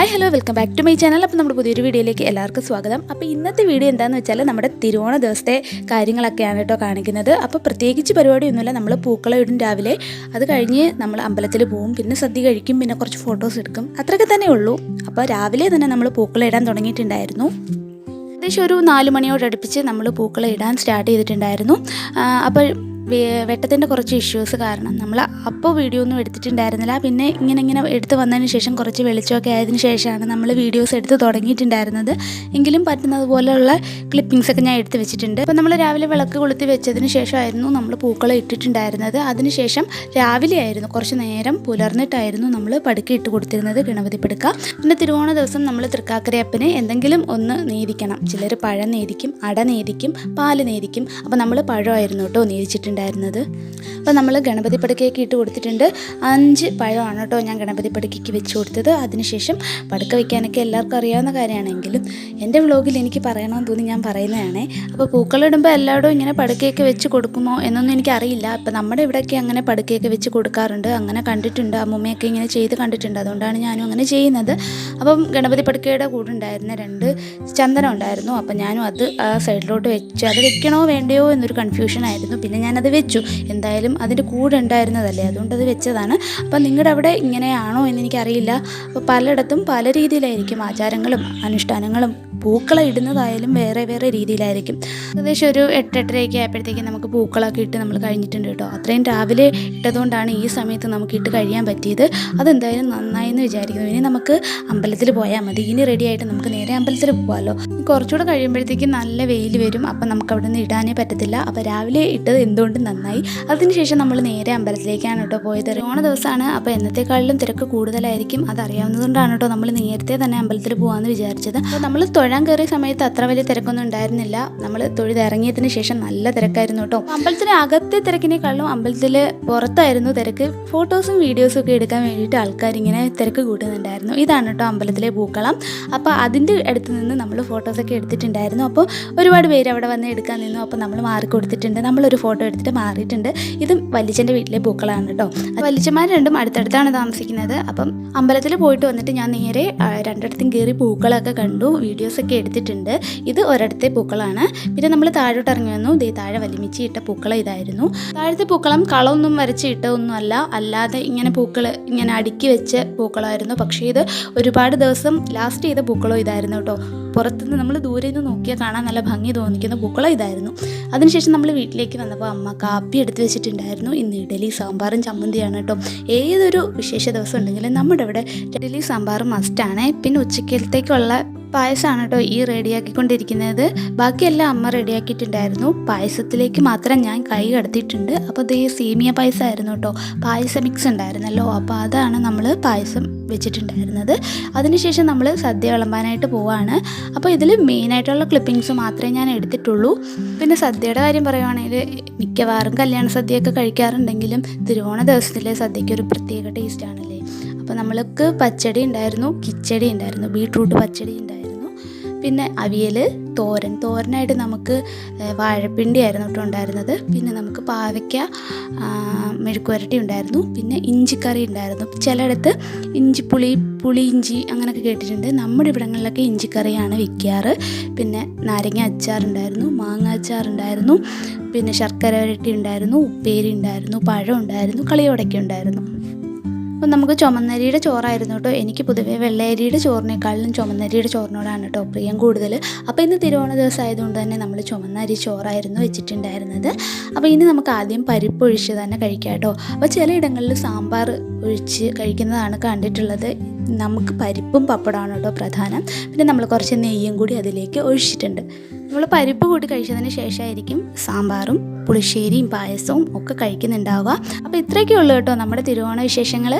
Welcome back to my channel അപ്പോൾ നമ്മുടെ പുതിയൊരു വീഡിയോയിലേക്ക് എല്ലാവർക്കും സ്വാഗതം. അപ്പോൾ ഇന്നത്തെ വീഡിയോ എന്താണെന്ന് വെച്ചാൽ നമ്മുടെ തിരുവോണ ദിവസത്തെ കാര്യങ്ങളൊക്കെയാണ് കേട്ടോ കാണിക്കുന്നത്. അപ്പോൾ പ്രത്യേകിച്ച് പരിപാടിയൊന്നുമില്ല. നമ്മൾ പൂക്കളം ഇടും രാവിലെ. അത് കഴിഞ്ഞ് നമ്മൾ അമ്പലത്തിൽ പോവും. പിന്നെ സദ്യ കഴിക്കും. പിന്നെ കുറച്ച് ഫോട്ടോസ് എടുക്കും. അത്രയൊക്കെ തന്നെ ഉള്ളൂ. അപ്പോൾ രാവിലെ തന്നെ നമ്മൾ പൂക്കളം ഇടാൻ തുടങ്ങിയിട്ടുണ്ടായിരുന്നു. ഏകദേശം ഒരു നാല് മണിയോടടുപ്പിച്ച് നമ്മൾ പൂക്കളം ഇടാൻ സ്റ്റാർട്ട് ചെയ്തിട്ടുണ്ടായിരുന്നു അപ്പോൾ വെട്ടത്തിന്റെ കുറച്ച് ഇഷ്യൂസ് കാരണം. നമ്മൾ അപ്പോൾ വീഡിയോ ഒന്നും എടുത്തിട്ടുണ്ടായിരുന്നില്ല. പിന്നെ ഇങ്ങനെ ഇങ്ങനെ എടുത്ത് വന്നതിന് ശേഷം കുറച്ച് വെളിച്ചമൊക്കെ ആയതിനു ശേഷമാണ് നമ്മൾ വീഡിയോസ് എടുത്ത് തുടങ്ങിയിട്ടുണ്ടായിരുന്നത്. എങ്കിലും പറ്റുന്നത് ക്ലിപ്പിങ്സ് ഒക്കെ ഞാൻ എടുത്ത് വെച്ചിട്ടുണ്ട്. അപ്പോൾ നമ്മൾ രാവിലെ വിളക്ക് കൊളുത്തി വെച്ചതിന് ശേഷമായിരുന്നു നമ്മൾ പൂക്കളം ഇട്ടിട്ടുണ്ടായിരുന്നത്. അതിനുശേഷം രാവിലെ ആയിരുന്നു. കുറച്ച് നേരം പുലർന്നിട്ടായിരുന്നു നമ്മൾ പടുക്ക ഇട്ട് കൊടുത്തിരുന്നത് ഗണപതി പടുക്ക. പിന്നെ തിരുവോണ ദിവസം നമ്മൾ തൃക്കാക്കരയപ്പന് എന്തെങ്കിലും ഒന്ന് നേദിക്കണം ചിലർ പഴം നേദിക്കും അട നേദിക്കും പാൽ നേദിക്കും അപ്പോൾ നമ്മൾ പഴമായിരുന്നു കേട്ടോ നേദിച്ചിട്ടുണ്ടായിരുന്നത് അപ്പോൾ നമ്മൾ ഗണപതി പടുക്കയൊക്കെ ഇട്ട് കൊടുത്തിട്ടുണ്ട്. അഞ്ച് പഴമാണ് കേട്ടോ ഞാൻ ഗണപതി പടുക്കയ്ക്ക് വെച്ച് കൊടുത്തത്. അതിനുശേഷം പടുക്ക വയ്ക്കാനൊക്കെ എല്ലാവർക്കും അറിയാവുന്ന കാര്യമാണെങ്കിലും എന്റെ വ്ലോഗിൽ എനിക്ക് പറയണമെന്ന് തോന്നി. ഞാൻ പറയുന്നതാണേ. അപ്പോൾ പൂക്കളിടുമ്പോൾ എല്ലായിടും ഇങ്ങനെ പടുക്കയൊക്കെ വെച്ച് കൊടുക്കുമോ എന്നൊന്നും എനിക്കറിയില്ല. അപ്പോൾ നമ്മുടെ ഇവിടെയൊക്കെ അങ്ങനെ പടുക്കയൊക്കെ വെച്ച് കൊടുക്കാറുണ്ട്. അങ്ങനെ കണ്ടിട്ടുണ്ട്. അമ്മൂമ്മയൊക്കെ ഇങ്ങനെ ചെയ്ത് കണ്ടിട്ടുണ്ട്. അതുകൊണ്ടാണ് ഞാനും അങ്ങനെ ചെയ്യുന്നത്. അപ്പം ഗണപതി പടുക്കയുടെ കൂടെ ഉണ്ടായിരുന്ന രണ്ട് ചന്ദനം ഉണ്ടായിരുന്നു. അപ്പം ഞാനും അത് ആ സൈഡിലോട്ട് വെച്ചു അത് വെക്കണോ വേണ്ടയോ എന്നൊരു കൺഫ്യൂഷൻ ആയിരുന്നു. പിന്നെ ഞാനത് വെച്ചു. എന്തായാലും അതിന്റെ കൂടെ ഉണ്ടായിരുന്നതല്ലേ. അതുകൊണ്ട് അത് വെച്ചതാണ്. അപ്പം നിങ്ങളുടെ അവിടെ ഇങ്ങനെയാണോ എന്ന് എനിക്കറിയില്ല. അപ്പോൾ പലയിടത്തും പല രീതിയിലായിരിക്കും ആചാരങ്ങളും അനുഷ്ഠാനങ്ങളും പൂക്കളം ഇടുന്നതായാലും വേറെ വേറെ രീതിയിലായിരിക്കും. ഏകദേശം ഒരു എട്ടെട്ടരയൊക്കെ ആയപ്പോഴത്തേക്കും നമുക്ക് പൂക്കളൊക്കെ ഇട്ട് നമ്മൾ കഴിഞ്ഞിട്ടുണ്ട് കേട്ടോ. അത്രയും രാവിലെ ഇട്ടതുകൊണ്ടാണ് ഈ സമയത്ത് നമുക്ക് ഇട്ട് കഴിയാൻ പറ്റിയത്. അതെന്തായാലും നന്നായി എന്ന് വിചാരിക്കുന്നു. ഇനി നമുക്ക് അമ്പലത്തിൽ പോയാൽ മതി. ഇനി റെഡി ആയിട്ട് നമുക്ക് നേരെ അമ്പലത്തിൽ പോകാമല്ലോ കുറച്ചുകൂടെ കഴിയുമ്പോഴത്തേക്കും നല്ല വെയിൽ വരും. അപ്പം നമുക്ക് അവിടെ നിന്ന് ഇടാനേ പറ്റത്തില്ല. അപ്പോൾ രാവിലെ ഇട്ടത് എന്തുകൊണ്ടും നന്നായി. അതിനുശേഷം നമ്മൾ നേരെ അമ്പലത്തിലേക്കാണ് കേട്ടോ പോയത്. ഓണ ദിവസമാണ്. അപ്പോൾ എന്നത്തെക്കാളിലും തിരക്ക് കൂടുതലായിരിക്കും. അതറിയാവുന്നതുകൊണ്ടാണ് കേട്ടോ നമ്മൾ നേരത്തെ തന്നെ അമ്പലത്തിൽ പോകാമെന്ന് വിചാരിച്ചത്. അപ്പോൾ നമ്മൾ തൊഴാൻ കയറിയ സമയത്ത് അത്ര വലിയ തിരക്കൊന്നും ഉണ്ടായിരുന്നില്ല. നമ്മൾ തൊഴുതിറങ്ങിയതിന് ശേഷം നല്ല തിരക്കായിരുന്നു കേട്ടോ. അമ്പലത്തിന് അകത്തെ തിരക്കിനേക്കാളും അമ്പലത്തിൽ പുറത്തായിരുന്നു തിരക്ക്. ഫോട്ടോസും വീഡിയോസും ഒക്കെ എടുക്കാൻ വേണ്ടിയിട്ട് ആൾക്കാർ ഇങ്ങനെ തിരക്ക് കൂട്ടുന്നുണ്ടായിരുന്നു. ഇതാണ് കേട്ടോ അമ്പലത്തിലെ പൂക്കളം. അപ്പോൾ അതിന്റെ അടുത്ത് നിന്ന് നമ്മൾ ഫോട്ടോസൊക്കെ എടുത്തിട്ടുണ്ടായിരുന്നു. അപ്പോൾ ഒരുപാട് പേര് അവിടെ വന്ന് എടുക്കാൻ നിന്നു. അപ്പോൾ നമ്മൾ മാറി കൊടുത്തിട്ടുണ്ട്. നമ്മളൊരു ഫോട്ടോ എടുത്തിട്ട് മാറിയിട്ടുണ്ട്. ഇത് വല്ലിച്ചന്റെ വീട്ടിലെ പൂക്കളാണ് കേട്ടോ. വല്ലിച്ചന്മാർ രണ്ടും അടുത്തടുത്താണ് താമസിക്കുന്നത്. അപ്പം അമ്പലത്തിൽ പോയിട്ട് വന്നിട്ട് ഞാൻ നേരെ രണ്ടിടത്തും കയറി പൂക്കളൊക്കെ കണ്ടു. വീഡിയോസൊക്കെ എടുത്തിട്ടുണ്ട്. ഇത് ഒരിടത്തെ പൂക്കളാണ്. പിന്നെ നമ്മൾ താഴോട്ട് ഇറങ്ങി വന്നു ഇതേ താഴെ വലിമിച്ച് ഇട്ട പൂക്കളം ഇതായിരുന്നു. താഴത്തെ പൂക്കളം കളമൊന്നും വരച്ച് ഇട്ടതൊന്നുമല്ല. അല്ലാതെ ഇങ്ങനെ പൂക്കൾ ഇങ്ങനെ അടുക്കി വെച്ച പൂക്കളമായിരുന്നു പക്ഷേ ഇത് ഒരുപാട് ദിവസം ലാസ്റ്റ് ചെയ്ത പൂക്കളോ ഇതായിരുന്നു കേട്ടോ. പുറത്തുനിന്ന് നമ്മൾ ദൂരെ നിന്ന് നോക്കിയാൽ കാണാൻ നല്ല ഭംഗി തോന്നിക്കുന്ന പൂക്കളം ഇതായിരുന്നു. അതിനുശേഷം നമ്മൾ വീട്ടിലേക്ക് വന്നപ്പോൾ അമ്മ കാപ്പി എടുത്ത് വെച്ചിട്ടുണ്ടായിരുന്നു. ഇന്ന് ഇഡലി സാമ്പാറും ചമ്മന്തിയാണ് കേട്ടോ. ഏതൊരു വിശേഷ ദിവസം ഉണ്ടെങ്കിലും നമ്മുടെ ഇവിടെ ഇഡലി സാമ്പാറും മസ്റ്റാണ് പിന്നെ ഉച്ചക്കലത്തേക്കുള്ള പായസമാണ് കേട്ടോ ഈ റെഡിയാക്കിക്കൊണ്ടിരിക്കുന്നത്. ബാക്കിയെല്ലാം അമ്മ റെഡിയാക്കിയിട്ടുണ്ടായിരുന്നു. പായസത്തിലേക്ക് മാത്രം ഞാൻ കൈ കടത്തിയിട്ടുണ്ട്. അപ്പോൾ ഇത് സേമിയ പായസമായിരുന്നു കേട്ടോ. പായസ മിക്സ് ഉണ്ടായിരുന്നല്ലോ. അപ്പോൾ അതാണ് നമ്മൾ പായസം വെച്ചിട്ടുണ്ടായിരുന്നത്. അതിനുശേഷം നമ്മൾ സദ്യ വിളമ്പാനായിട്ട് പോവാണ്. അപ്പോൾ ഇതിൽ മെയിനായിട്ടുള്ള ക്ലിപ്പിങ്സ് മാത്രമേ ഞാൻ എടുത്തിട്ടുള്ളൂ. പിന്നെ സദ്യയുടെ കാര്യം പറയുവാണെങ്കിൽ മിക്കവാറും കല്യാണ സദ്യയൊക്കെ കഴിക്കാറുണ്ടെങ്കിലും തിരുവോണ ദിവസത്തിലെ സദ്യയ്ക്ക് ഒരു പ്രത്യേക ടേസ്റ്റ് ആണല്ലേ. അപ്പോൾ നമ്മൾക്ക് പച്ചടി ഉണ്ടായിരുന്നു കിച്ചടി ഉണ്ടായിരുന്നു ബീട്രൂട്ട് പച്ചടി ഉണ്ടായിരുന്നു. പിന്നെ അവിയൽ തോരൻ. തോരനായിട്ട് നമുക്ക് വാഴപ്പിണ്ടി ആയിരുന്നു ഉണ്ടായിരുന്നത്. പിന്നെ നമുക്ക് പാവയ്ക്ക മെഴുക്കുവരട്ടി ഉണ്ടായിരുന്നു. പിന്നെ ഇഞ്ചിക്കറി ഉണ്ടായിരുന്നു. ചിലയിടത്ത് ഇഞ്ചിപ്പുളി പുളി ഇഞ്ചി അങ്ങനെയൊക്കെ കേട്ടിട്ടുണ്ട്. നമ്മുടെ ഇവിടങ്ങളിലൊക്കെ ഇഞ്ചിക്കറിയാണ് വിൽക്കാറ്. പിന്നെ നാരങ്ങ അച്ചാറുണ്ടായിരുന്നു മാങ്ങ അച്ചാറുണ്ടായിരുന്നു പിന്നെ ശർക്കര വരട്ടി ഉണ്ടായിരുന്നു ഉപ്പേരി ഉണ്ടായിരുന്നു പഴം ഉണ്ടായിരുന്നു കളിയോടൊക്കെ ഉണ്ടായിരുന്നു. അപ്പം നമുക്ക് ചുമന്നരിയുടെ ചോറായിരുന്നു കേട്ടോ. എനിക്ക് പൊതുവേ വെള്ളയരിയുടെ ചോറിനേക്കാളും ചുമന്നരിയുടെ ചോറിനോടാണ് കേട്ടോ പ്രിയം കൂടുതൽ. അപ്പോൾ ഇന്ന് തിരുവോണ ദിവസം ആയതുകൊണ്ട് തന്നെ നമ്മൾ ചുമന്നരി ചോറായിരുന്നു വെച്ചിട്ടുണ്ടായിരുന്നത്. അപ്പോൾ ഇനി നമുക്ക് ആദ്യം പരിപ്പ് ഒഴിച്ച് തന്നെ കഴിക്കാം കേട്ടോ. അപ്പോൾ ചിലയിടങ്ങളിൽ സാമ്പാർ ഒഴിച്ച് കഴിക്കുന്നതാണ് കണ്ടിട്ടുള്ളത്. നമുക്ക് പരിപ്പും പപ്പടമാണ് കേട്ടോ പ്രധാനം. പിന്നെ നമ്മൾ കുറച്ച് നെയ്യും കൂടി അതിലേക്ക് ഒഴിച്ചിട്ടുണ്ട്. നമ്മൾ പരിപ്പ് കൂടി കഴിച്ചതിന് ശേഷമായിരിക്കും സാമ്പാറും പുളിശ്ശേരിയും പായസവും ഒക്കെ കഴിക്കുന്നുണ്ടാവുക. അപ്പോൾ ഇത്രയൊക്കെ ഉള്ളൂ കേട്ടോ നമ്മുടെ തിരുവോണ വിശേഷങ്ങൾ